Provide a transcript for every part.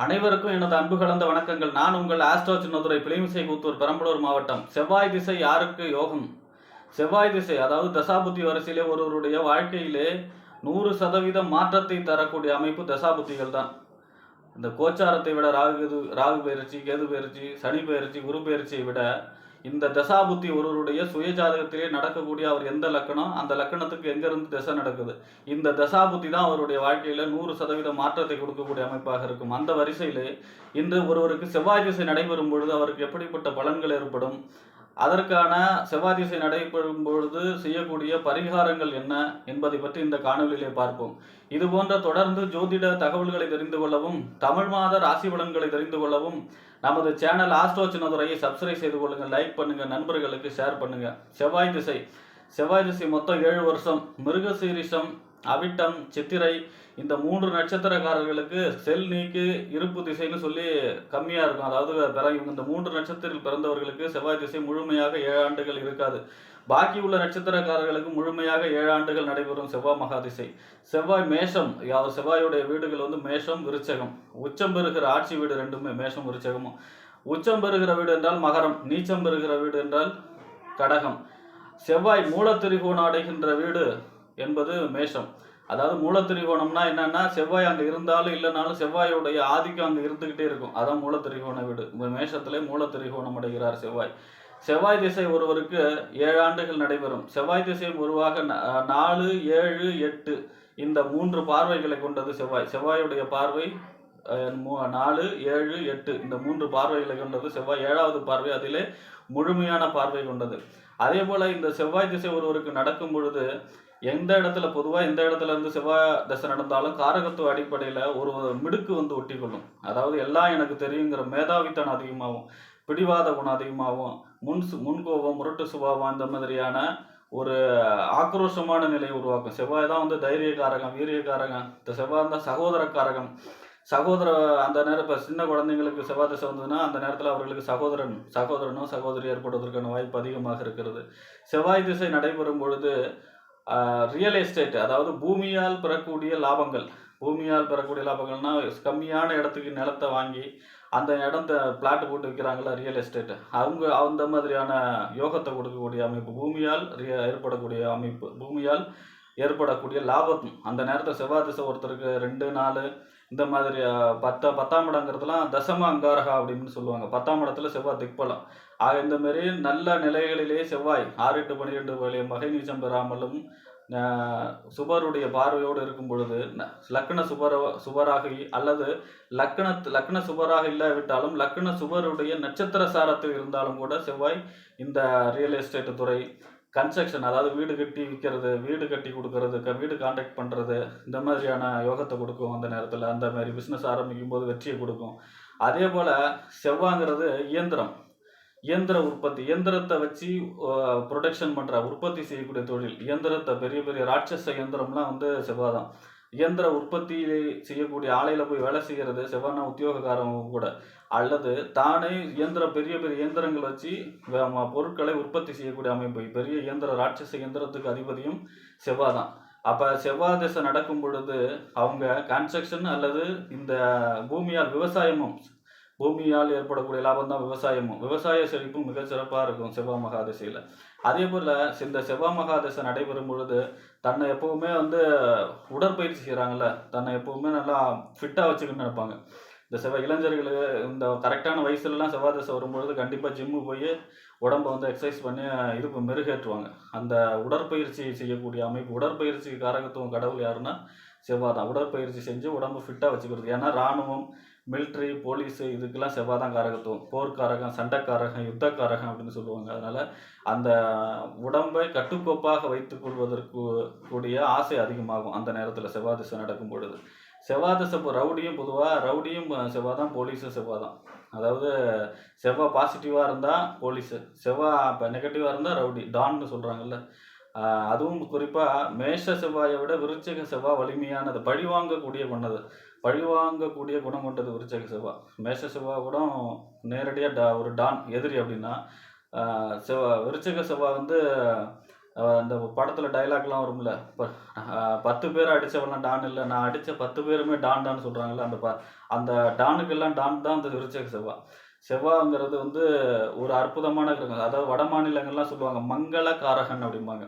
அனைவருக்கும் எனது அன்பு கலந்த வணக்கங்கள். நான் உங்கள் ஆஸ்ட்ரோ சின்னதுரை பிளிமிசை கூத்தூர் பெரம்பலூர் மாவட்டம். செவ்வாய் திசை யாருக்கு யோகம்? செவ்வாய் திசை அதாவது தசாபுத்தி வரிசையிலே ஒருவருடைய வாழ்க்கையிலே நூறு சதவீதம் மாற்றத்தை தரக்கூடிய அமைப்பு தசாபுத்திகள் தான். இந்த கோச்சாரத்தை விட ராகு ராகு பயிற்சி கேது பயிற்சி சனி பயிற்சி குரு பயிற்சியை விட இந்த தசாபுத்தி ஒருவருடைய சுய ஜாதகத்திலே நடக்கக்கூடிய அவர் எந்த லக்கணம் அந்த லக்கணத்துக்கு எங்கிருந்து திசை நடக்குது? இந்த தசாபுத்தி தான் அவருடைய வாழ்க்கையில நூறு சதவீத மாற்றத்தை கொடுக்கக்கூடிய அமைப்பாக இருக்கும். அந்த வரிசையிலே இன்று ஒருவருக்கு செவ்வாய் திசை நடைபெறும் பொழுது அவருக்கு எப்படிப்பட்ட பலன்கள் ஏற்படும்? அதற்கான செவ்வாய் திசை நடைபெறும் பொழுது செய்யக்கூடிய பரிகாரங்கள் என்ன என்பதை பற்றி இந்த காணொலியிலே பார்ப்போம். இது போன்ற தொடர்ந்து ஜோதிட தகவல்களை தெரிந்து கொள்ளவும் தமிழ் மாத ராசி பலன்களை தெரிந்து கொள்ளவும் நமது சேனல் ஆஸ்ட்ரோ சின்னதுரையை சப்ஸ்கிரைப் செய்து கொள்ளுங்கள் லைக் பண்ணுங்க நண்பர்களுக்கு ஷேர் பண்ணுங்க. செவ்வாய் திசை செவ்வாய் திசை மொத்தம் ஏழு வருஷம். மிருகசீரிஷம் அவிட்டம் சித்திரை இந்த மூன்று நட்சத்திரக்காரர்களுக்கு செல் நீக்கு இருப்பு திசைன்னு சொல்லி கம்மியாக இருக்கும். அதாவது பிற இவங்க இந்த மூன்று நட்சத்திரத்தில் பிறந்தவர்களுக்கு செவ்வாய் திசை முழுமையாக ஏழு ஆண்டுகள் இருக்காது. பாக்கி உள்ள நட்சத்திரக்காரர்களுக்கு முழுமையாக ஏழு ஆண்டுகள் நடைபெறும் செவ்வாய் மகாதிசை செவ்வாய் மேஷம் அவர் செவ்வாயுடைய வீடுகள் வந்து மேஷம் விருச்சகம். உச்சம் பெறுகிற ஆட்சி வீடு ரெண்டுமே மேஷம் விருச்சகமும். உச்சம் பெறுகிற வீடு என்றால் மகரம் நீச்சம் பெறுகிற வீடு என்றால் கடகம். செவ்வாய் மூலத்திரிகோணம் அடைகின்ற வீடு என்பது மேஷம். அதாவது மூலத்திரிகோணம்னா என்னன்னா செவ்வாய் அங்கே இருந்தாலும் இல்லைனாலும் செவ்வாயுடைய ஆதிக்கம் அங்கே இருந்துக்கிட்டே இருக்கும். அதான் மூலத்திரிகோண வீடு. மேஷத்திலே மூலத்திரிகோணம் அடைகிறார் செவ்வாய். செவ்வாய் திசை ஒருவருக்கு ஏழு ஆண்டுகள் நடைபெறும். செவ்வாய் திசை உருவாக நாலு ஏழு எட்டு இந்த மூன்று பார்வைகளை கொண்டது செவ்வாய். செவ்வாயுடைய பார்வை மூ- நாலு ஏழு எட்டு இந்த மூன்று பார்வைகளை கொண்டது செவ்வாய். ஏழாவது பார்வை அதிலே முழுமையான பார்வை கொண்டது. அதே போல இந்த செவ்வாய் திசை ஒருவருக்கு நடக்கும் பொழுது எந்த இடத்துல பொதுவாக எந்த இடத்துல இருந்து செவ்வாய் திசை நடந்தாலும் காரகத்துவ அடிப்படையில் ஒரு மிடுக்கு வந்து ஒட்டிக்கொள்ளும். அதாவது எல்லாம் எனக்கு தெரியுங்கிற மேதாவித்தனம் அதிகமாகும் பிடிவாத குணம் அதிகமாகும் முன் சு- முன்கோபம் முரட்டு சுபாவம் இந்த மாதிரியான ஒரு ஆக்ரோஷமான நிலையை உருவாக்கும். செவ்வாய் தான் வந்து தைரியக்காரகம் வீரியக்காரகம். இந்த செவ்வாய் தான் சகோதரக்காரகம். சகோதர அந்த நேரம் இப்போ சின்ன குழந்தைங்களுக்கு செவ்வாய் திசை வந்ததுன்னா அந்த நேரத்தில் அவர்களுக்கு சகோதரன் சகோதரனோ சகோதரி ஏற்படுவதற்கான வாய்ப்பு அதிகமாக இருக்கிறது. செவ்வாய் திசை நடைபெறும் பொழுது ரியல் எஸ்டேட் அதாவது பூமியால் பெறக்கூடிய லாபங்கள். பூமியால் பெறக்கூடிய லாபங்கள்னா கம்மியான இடத்துக்கு நிலத்தை வாங்கி அந்த இடத்த பிளாட் போட்டு விற்கிறாங்களா ரியல் எஸ்டேட் அவங்க அந்த மாதிரியான யோகத்தை கொடுக்கக்கூடிய அமைப்பு பூமியால் ரிய- ஏற்படக்கூடிய அமைப்பு பூமியால் ஏற்படக்கூடிய லாபம். அந்த நேரத்தில் செவ்வாய் திசை ஒருத்தருக்கு ரெண்டு நாலு இந்த மாதிரி பத்த பத்தாம் இடங்கிறதுலாம் தசம அங்காரகா அப்படின்னு சொல்லுவாங்க. பத்தாம் இடத்துல செவ்வாய் திக்பலம். ஆக இந்த மாதிரி நல்ல நிலைகளிலே செவ்வாய் ஆறு எட்டு பன்னிரெண்டு வழிய மகை நீச்சம் பெறாமலும் சுபருடைய பார்வையோடு இருக்கும் பொழுது லக்ன சுபர சுபராக அல்லது லக்ன லக்ன சுபராக இல்லாவிட்டாலும் லக்ன சுபருடைய நட்சத்திர சாரத்தில் இருந்தாலும் கூட செவ்வாய் இந்த ரியல் எஸ்டேட் துறை கன்ஸ்ட்ரக்ஷன் அதாவது வீடு கட்டி விற்கிறது வீடு கட்டி கொடுக்கறது வீடு கான்ட்ராக்ட் பண்ணுறது இந்த மாதிரியான யோகத்தை கொடுக்கும் அந்த நேரத்தில். அந்த மாதிரி பிஸ்னஸ் ஆரம்பிக்கும் போது வெற்றியை கொடுக்கும். அதே போல் செவ்வாங்கிறது இயந்திரம். இயந்திர உற்பத்தி இயந்திரத்தை வச்சு ப்ரொடக்ஷன் பண்ணுற உற்பத்தி செய்யக்கூடிய தொழில் இயந்திரத்தை பெரிய பெரிய ராட்சச இயந்திரம்லாம் வந்து செவ்வாய் தான் இயந்திர உற்பத்தி செய்யக்கூடிய ஆலையில் போய் வேலை செய்கிறது செவ்வாய்னா உத்தியோகக்காரங்க கூட. அல்லது தானே இயந்திர பெரிய பெரிய இயந்திரங்கள் வச்சு ம- பொருட்களை உற்பத்தி செய்யக்கூடிய அமைப்பு. பெரிய இயந்திர ராட்சச இயந்திரத்துக்கு அதிபதியும் செவ்வாய் தான் அப்போ செவ்வாய் திசை நடக்கும் பொழுது அவங்க கன்ஸ்ட்ரக்ஷன் அல்லது இந்த பூமியால் விவசாயமும் பூமியால் ஏற்படக்கூடிய லாபம் தான் விவசாயமும். விவசாய செழிப்பும் மிக சிறப்பாக இருக்கும் செவ்வாய் மகாதசையில். அதே போல் இந்த செவ்வாய் மகாதசை நடைபெறும் பொழுது தன்னை எப்பவுமே வந்து உடற்பயிற்சி செய்கிறாங்கல்ல தன்னை எப்பவுமே நல்லா ஃபிட்டாக வச்சுக்கணும்னு நினைப்பாங்க. இந்த செவ்வாய் இளைஞர்களுக்கு இந்த கரெக்டான வயசுலலாம் செவ்வாய் தசை வரும்பொழுது கண்டிப்பாக ஜிம்மு போய் உடம்ப வந்து எக்ஸசைஸ் பண்ணி இது மெருகேற்றுவாங்க. அந்த உடற்பயிற்சி செய்யக்கூடிய அமைப்பு உடற்பயிற்சி காரகத்துவம் கடவுள் யாருன்னா செவ்வாய் தான் உடற்பயிற்சி செஞ்சு உடம்பு ஃபிட்டாக வச்சுக்கிறது. ஏன்னா இராணுவம் மிலிட்ரி போலீஸு இதுக்கெல்லாம் செவ்வாதான் காரகத்துவம். போர்க்காரகம் சண்டைக்காரகம் யுத்தக்காரகம் அப்படின்னு சொல்லுவாங்க. அதனால் அந்த உடம்பை கட்டுக்கோப்பாக வைத்துக் கொள்வதற்கு கூடிய ஆசை அதிகமாகும் அந்த நேரத்தில் செவ்வாய் திசை நடக்கும் பொழுது. செவ்வாய் திசை இப்போ ரவுடியும் பொதுவாக ரவுடியும் செவ்வாய் தான் போலீஸும் செவ்வாய் தான் அதாவது செவ்வாய் பாசிட்டிவாக இருந்தால் போலீஸு செவ்வாய் இப்போ நெகட்டிவாக இருந்தால் ரவுடி டான்னு சொல்கிறாங்கல்ல அதுவும் குறிப்பாக மேஷ செவ்வாயை விட விருச்சிக செவ்வாய் வலிமையானது பழி வாங்கக்கூடிய பண்ணது பழி வாங்கக்கூடிய குணம் கொண்டது விருச்சக செவ்வா. மேஷ செவ்வா கூட நேரடியாக டா ஒரு டான் எதிரி அப்படின்னா செவ்வா விருச்சக செவ்வா வந்து அந்த படத்தில் டைலாக்லாம் வரும்ல ப- பத்து பேர் அடித்தவெல்லாம் டான் இல்லை நான் அடித்த பத்து பேருமே டான் டான்னு சொல்கிறாங்கல்ல அந்த ப அந்த டானுக்கெல்லாம் டான் தான் அந்த விருச்சக செவ்வா. செவ்வாய்ங்கிறது வந்து ஒரு அற்புதமான கிரகம். அதாவது வட மாநிலங்கள்லாம் சொல்லுவாங்க மங்கள காரகன் அப்படிம்பாங்க.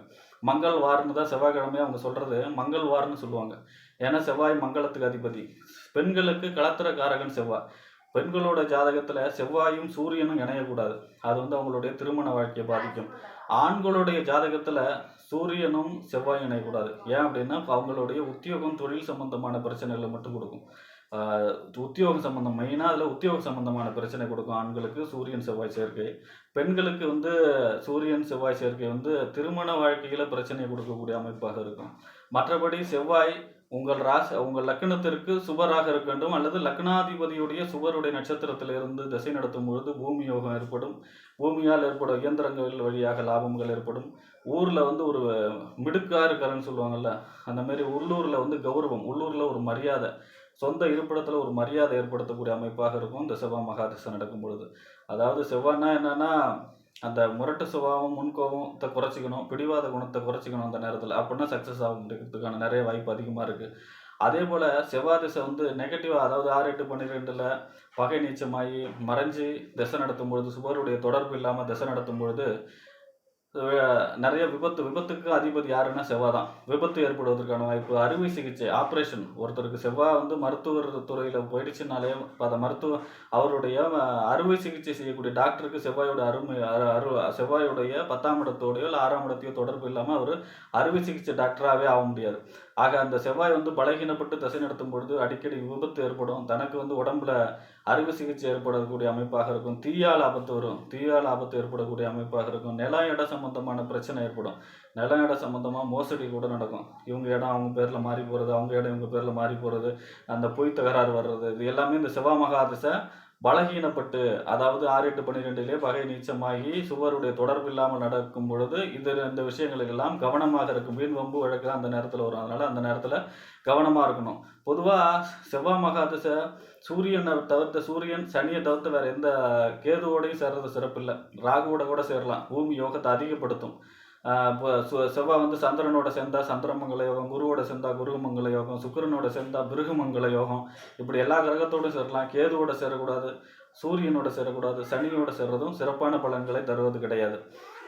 மங்கள் வார்னு தான் செவ்வாய்க்கிழமையே அவங்க சொல்கிறது மங்கள் வார்னு சொல்லுவாங்க. ஏன்னா செவ்வாய் மங்களத்துக்கு அதிபதி. பெண்களுக்கு களத்திர காரகன் செவ்வாய். பெண்களோட ஜாதகத்தில் செவ்வாயும் சூரியனும் இணையக்கூடாது. அது வந்து அவங்களுடைய திருமண வாழ்க்கையை பாதிக்கும். ஆண்களுடைய ஜாதகத்தில் சூரியனும் செவ்வாயும் இணையக்கூடாது. ஏன் அப்படின்னா அவங்களுடைய உத்தியோகம் தொழில் சம்பந்தமான பிரச்சனைகளை மட்டும் கொடுக்கும். உத்தியோக சம்மந்தம் சம்பந்தம் மெயினாக அதில் உத்தியோக சம்பந்தமான பிரச்சனை கொடுக்கும் ஆண்களுக்கு சூரியன் செவ்வாய் சேர்க்கை. பெண்களுக்கு வந்து சூரியன் செவ்வாய் சேர்க்கை வந்து திருமண வாழ்க்கையில் பிரச்சனை கொடுக்கக்கூடிய அமைப்பாக இருக்கும். மற்றபடி செவ்வாய் உங்கள் ராசி உங்கள் லக்னத்திற்கு சுபராக இருக்க வேண்டும் அல்லது லக்னாதிபதியுடைய சுபருடைய நட்சத்திரத்திலிருந்து திசை நடத்தும் பொழுது பூமி யோகம் ஏற்படும். பூமியால் ஏற்படும் இயந்திரங்கள் வழியாக லாபங்கள் ஏற்படும். ஊரில் வந்து ஒரு மிடுக்காக இருக்காருன்னு சொல்லுவாங்கள்ல அந்த மாதிரி உள்ளூரில் வந்து கௌரவம் உள்ளூரில் ஒரு மரியாதை. சொந்த இருப்பிடத்தில் ஒரு மரியாதை ஏற்படுத்தக்கூடிய அமைப்பாக இருக்கும். இந்த செவ்வாய் மகாதிசை நடக்கும் பொழுது. அதாவது செவ்வாய்னா என்னன்னா அந்த முரட்டு சுபாவம் முன்கோபத்தை குறைச்சிக்கணும் பிடிவாத குணத்தை குறைச்சிக்கணும் அந்த நேரத்தில். அப்படின்னா சக்ஸஸ் ஆக முடிக்கிறதுக்கான நிறைய வாய்ப்பு அதிகமாக இருக்குது அதே போல் செவ்வாய் திசை வந்து நெகட்டிவாக அதாவது ஆறு எட்டு பன்னிரெண்டில் பகை நீச்சமாகி மறைஞ்சு திசை நடத்தும் பொழுது சுபருடைய தொடர்பு இல்லாமல் திசை நடத்தும் பொழுது நிறைய விபத்து விபத்துக்கு அதிபதி யாருன்னா செவ்வாய் தான். விபத்து ஏற்படுவதற்கான வாய்ப்பு அறுவை சிகிச்சை ஆப்ரேஷன் ஒருத்தருக்கு செவ்வாய் வந்து மருத்துவர் துறையில் போயிடுச்சுனாலே அதை அந்த மருத்துவ அவருடைய அறுவை சிகிச்சை செய்யக்கூடிய டாக்டருக்கு செவ்வாயோட அருமை அரு அரு செவ்வாயுடைய பத்தாம் இடத்தோடையோ இல்லை ஆறாம் இடத்தையோ தொடர்பு இல்லாமல் அவர் அறுவை சிகிச்சை டாக்டராகவே ஆக முடியாது. ஆக அந்த செவ்வாய் வந்து பலகீனப்பட்டு திசை நடத்தும் பொழுது அடிக்கடி விபத்து ஏற்படும். தனக்கு வந்து உடம்புல அறுவை சிகிச்சை ஏற்படக்கூடிய அமைப்பாக இருக்கும். தீயால் ஆபத்து வரும். தீயால் ஆபத்து ஏற்படக்கூடிய அமைப்பாக இருக்கும். நில இட சம்பந்தமான பிரச்சனை ஏற்படும். நில இட சம்பந்தமாக மோசடி கூட நடக்கும். இவங்க இடம் அவங்க பேரில் மாறி போகிறது அவங்க இடம் இவங்க பேரில் மாறி போகிறது அந்த பொய் தகராறு வர்றது இது எல்லாமே இந்த செவ்வாய் மகாதிசை பலகீனப்பட்டு அதாவது ஆறு எட்டு பன்னிரெண்டிலே பகை நீச்சமாகி சுவருடைய தொடர்பு இல்லாமல் நடக்கும் பொழுது இந்த இந்த விஷயங்களுக்கெல்லாம் கவனமாக இருக்கும். வீண் வம்பு வழக்கு அந்த நேரத்தில் வரும். அதனால அந்த நேரத்தில் கவனமாக இருக்கணும். பொதுவாக செவ்வாய் மகாதிசை சூரியனை தவிர்த்த சூரியன் சனியை தவிர்த்து வேற எந்த கேதுவோடையும் சேர்றது சிறப்பில்லை. ராகுவோட கூட சேரலாம். பூமி யோகத்தை அதிகப்படுத்தும். செவ்வாய் வந்து சந்திரனோட சேர்ந்தா சந்திரமங்கல யோகம் குருவோட சேர்ந்தா குருமங்கல யோகம் சுக்கரனோட சேர்ந்தா பிருகுமங்கல யோகம் இப்படி எல்லா கிரகத்தோடும் சேரலாம். கேதுவோட சேரக்கூடாது சூரியனோட சேரக்கூடாது சனியோட சேர்றதும் சிறப்பான பலன்களை தருவது கிடையாது.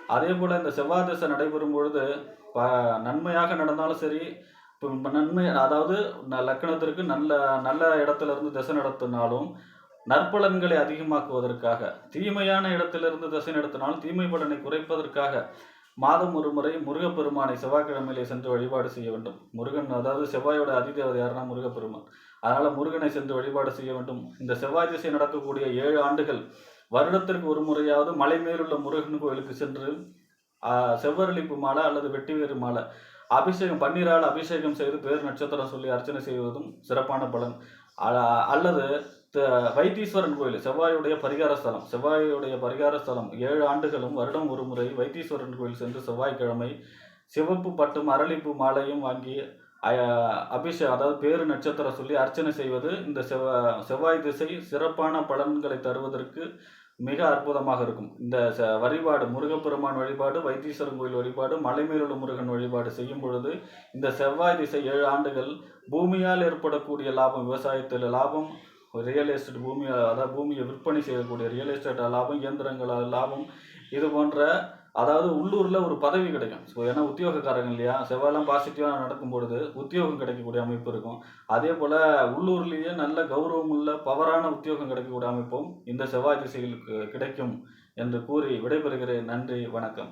அதே போல் இந்த செவ்வாய் திசை நடைபெறும் பொழுது ப நன்மையாக நடந்தாலும் சரி இப்போ நன்மை அதாவது ந- லக்னத்திற்கு நல்ல நல்ல இடத்துல இருந்து திசை நடத்தினாலும் நற்பலன்களை அதிகமாக்குவதற்காக தீமையான இடத்திலிருந்து திசை நடத்தினாலும் தீமை பலனை குறைப்பதற்காக மாதம் ஒரு முறை முருகப்பெருமானை செவ்வாய்க்கிழமையிலே சென்று வழிபாடு செய்ய வேண்டும். முருகன் அதாவது செவ்வாயோட அதிதேவதை யாருன்னா முருகப்பெருமான். அதனால் முருகனை சென்று வழிபாடு செய்ய வேண்டும். இந்த செவ்வாய் திசை நடக்கக்கூடிய ஏழு ஆண்டுகள் வருடத்திற்கு ஒரு முறையாவது மலை மேலுள்ள முருகன் கோயிலுக்கு சென்று செவ்வரளிப்பு மாலை அல்லது வெட்டிவேறு மாலை அபிஷேகம் பன்னீரால் அபிஷேகம் செய்து பேர் நட்சத்திரம் சொல்லி அர்ச்சனை செய்வதும் சிறப்பான பலன். அ- அல்லது வைத்தீஸ்வரன் கோயில் செவ்வாயுடைய பரிகார ஸ்தலம் செவ்வாயுடைய பரிகார ஸ்தலம். ஏழு ஆண்டுகளும் வருடம் ஒரு முறை வைத்தீஸ்வரன் கோயில் சென்று செவ்வாய்க்கிழமை சிவப்பு பட்டும் அரளிப்பு மாலையும் வாங்கி அபிஷேகம் அதாவது பேரு நட்சத்திரம் சொல்லி அர்ச்சனை செய்வது இந்த செவ்வாய் செவ்வாய் திசை சிறப்பான பலன்களை தருவதற்கு மிக அற்புதமாக இருக்கும். இந்த ச- வழிபாடு முருகப்பெருமான் வழிபாடு வைத்தீஸ்வரன் கோயில் வழிபாடு மலைமேலுள்ள முருகன் வழிபாடு செய்யும் பொழுது இந்த செவ்வாய் திசை ஏழு ஆண்டுகள் பூமியால் ஏற்படக்கூடிய லாபம் விவசாயத்தில் லாபம் ரியல் எஸ்டேட் பூமி அதாவது பூமியை விற்பனை செய்யக்கூடிய ரியல் எஸ்டேட் லாபம் இயந்திரங்கள் லாபம் இது போன்ற அதாவது உள்ளூரில் ஒரு பதவி கிடைக்கும். ஸோ ஏன்னா உத்தியோகக்காரங்க இல்லையா? செவ்வாயெல்லாம் பாசிட்டிவாக நடக்கும் பொழுது உத்தியோகம் கிடைக்கக்கூடிய அமைப்பு இருக்கும். அதே போல் உள்ளூர்லேயே நல்ல கௌரவம் உள்ள பவரான உத்தியோகம் கிடைக்கக்கூடிய அமைப்பும் இந்த செவ்வாய் திசைகளுக்கு கிடைக்கும் என்று கூறி விடைபெறுகிறேன். நன்றி வணக்கம்.